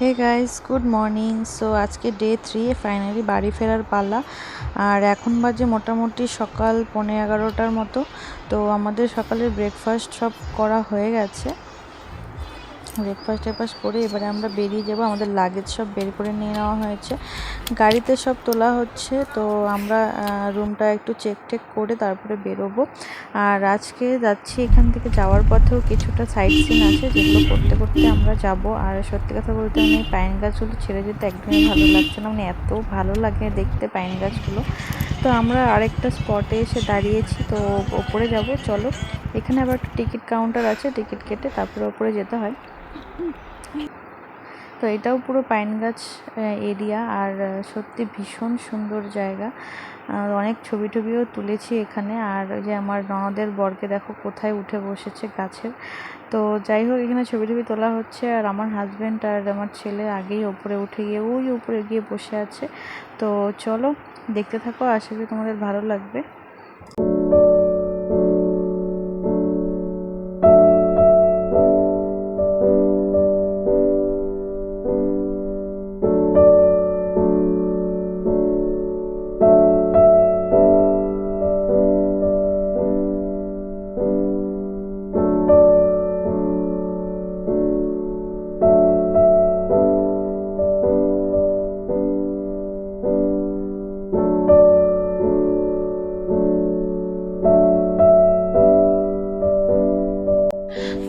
Hey guys good morning so আজকে day three finally বাড়ি ফেরার পালা। আর এখন বাজে মোটামুটি সকাল পনেরো এগারোটার মতো। তো আমাদের সকালের ব্রেকফাস্ট সব করা হয়ে গেছে। ব্রেকফাস্ট টেকফাস্ট করে এবারে আমরা বেরিয়ে যাব। আমাদের লাগেজ সব বের করে নিয়ে নেওয়া হয়েছে। গাড়িতে সব তোলা হচ্ছে, তো আমরা রুমটা একটু চেক টেক করে তারপরে বেরোবো। আর আজকে যাচ্ছি এখান থেকে যাওয়ার পথেও কিছুটা সাইড সিন আছে, যেগুলো করতে করতে আমরা যাব। আর সত্যি কথা বলতে আমি পাইন গাছগুলো ছেড়ে যেতে একদমই ভালো লাগছে না। মানে এত ভালো লাগে দেখতে পাইন গাছগুলো। তো আমরা আরেকটা স্পটে এসে দাঁড়িয়েছি, তো ওপরে যাব। চলো, এখানে আবার একটা টিকিট কাউন্টার আছে, টিকিট কেটে তারপরে ওপরে যেতে হয়। তো এটাও পুরো পাইন গাছ এরিয়া আর সত্যি ভীষণ সুন্দর জায়গা। অনেক ছবি টবিও তুলেছি এখানে। আর ওই যে আমার ননদের বরকে দেখো কোথায় উঠে বসেছে গাছের। তো যাই হোক, এখানে ছবি টবি তোলা হচ্ছে। আর আমার হাজব্যান্ড আর আমার ছেলে আগেই ওপরে উঠে গিয়ে, ওই উপরে গিয়ে বসে আছে। তো চলো, দেখতে থাকো। আশা করি তোমাদের ভালো লাগবে।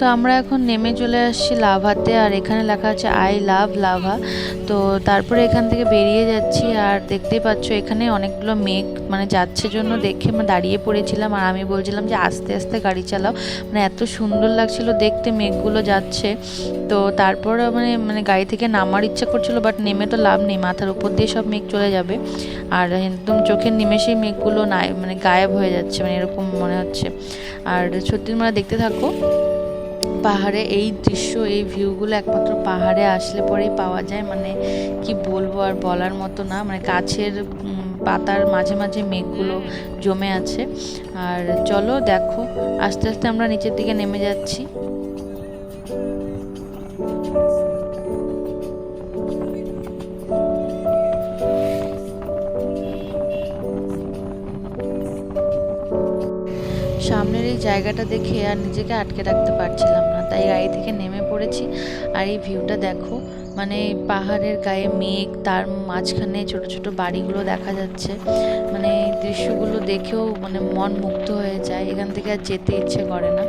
তো আমরা এখন নেমে চলে আসছি লাভাতে, আর এখানে লেখা আছে, আই লাভ লাভা। তো তারপরে এখান থেকে বেরিয়ে যাচ্ছি, আর দেখতেই পাচ্ছ এখানে অনেকগুলো মেঘ মানে যাচ্ছে জন্য দেখে আমি দাঁড়িয়ে পড়েছিলাম। আর আমি বলছিলাম যে, আস্তে আস্তে গাড়ি চালাও। মানে এত সুন্দর লাগছিল দেখতে মেঘগুলো যাচ্ছে। তো তারপর মানে মানে গাড়ি থেকে নামার ইচ্ছা করছিল, বাট নেমে তো লাভ নেই, মাথার উপর দিয়ে সব মেঘ চলে যাবে। আর একদম চোখের নিমেষেই মেঘগুলো নাই মানে গায়েব হয়ে যাচ্ছে মানে এরকম মনে হচ্ছে। আর সত্যি তোমরা দেখতে থাকো। পাহাড়ে, এই দৃশ্য, এই ভিউগুলো একমাত্র পাহাড়ে আসলে পরেই পাওয়া যায়। মানে কি বলব আর বলার মতো না। মানে গাছের পাতার মাঝে মাঝে মেঘগুলো জমে আছে। আর চলো দেখো, আস্তে আস্তে আমরা নিচের দিকে নেমে যাচ্ছি। সামনের এই জায়গাটা দেখে আর নিজেকে আটকে রাখতে পারছিলাম না। তাই গাড়ি থেকে নেমে পড়েছি আর এই ভিউটা দেখো মানে পাহাড়ের গায়ে মেঘ, তার মাঝখানে ছোট ছোট বাড়িগুলো দেখা যাচ্ছে। মানে দৃশ্যগুলো দেখেও মানে মন মুগ্ধ হয়ে যায়, এখান থেকে আর যেতে ইচ্ছে করে না।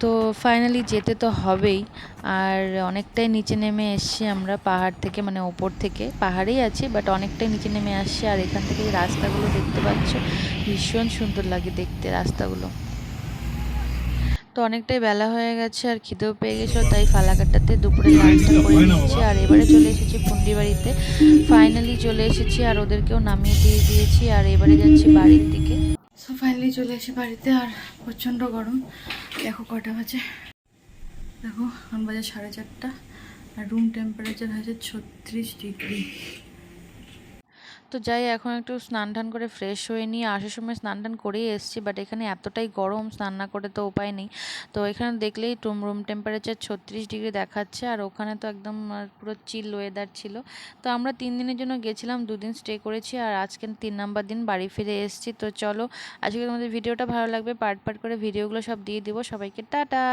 তো ফাইনালি যেতে তো হবেই। আর অনেকটাই নিচে নেমে এসছি আমরা পাহাড় থেকে মানে ওপর থেকে। পাহাড়েই আছি বাট অনেকটাই নিচে নেমে আসছি। আর এখান থেকে রাস্তাগুলো দেখতে পাচ্ছ ভীষণ সুন্দর লাগে দেখতে রাস্তাগুলো। তো অনেকটাই বেলা হয়ে গেছে আর খিদেও পেয়ে গেছিল তাই ফালাকাটাতে দুপুরে লাঞ্চটা করে নিচ্ছি। আর এবারে চলে এসেছি পুন্ডি বাড়িতে। ফাইনালি চলে এসেছি আর ওদেরকেও নামিয়ে দিয়ে দিয়েছি। আর এবারে যাচ্ছি বাড়ির দিকে। সো ফাইনালি চলে এসে বাড়িতে আর প্রচণ্ড গরম। দেখো কটা বাজে। দেখো এখন বাজে সাড়ে চারটা আর রুম টেম্পারেচার হয়েছে ছত্রিশ ডিগ্রি তো যাই, এখন একটু স্নান টান করে ফ্রেশ হয়ে নিয়ে আসার সময় স্নান টান করেই এসেছি বাট এখানে এতটাই গরম, স্নান না করে তো উপায় নেই। তো এখানে দেখলেই টুম রুম টেম্পারেচার ছত্রিশ ডিগ্রি দেখাচ্ছে, আর ওখানে তো একদম পুরো চিল ওয়েদার ছিল। তো আমরা তিন দিনের জন্য গেছিলাম, দুদিন স্টে করেছি, আর আজকে তিন নাম্বার দিন বাড়ি ফিরে এসেছি। তো চলো, আজকে তোমাদের ভিডিওটা ভালো লাগবে পার্ট পার্ট করে ভিডিওগুলো সব দিয়ে দিব। সবাইকে টাটা!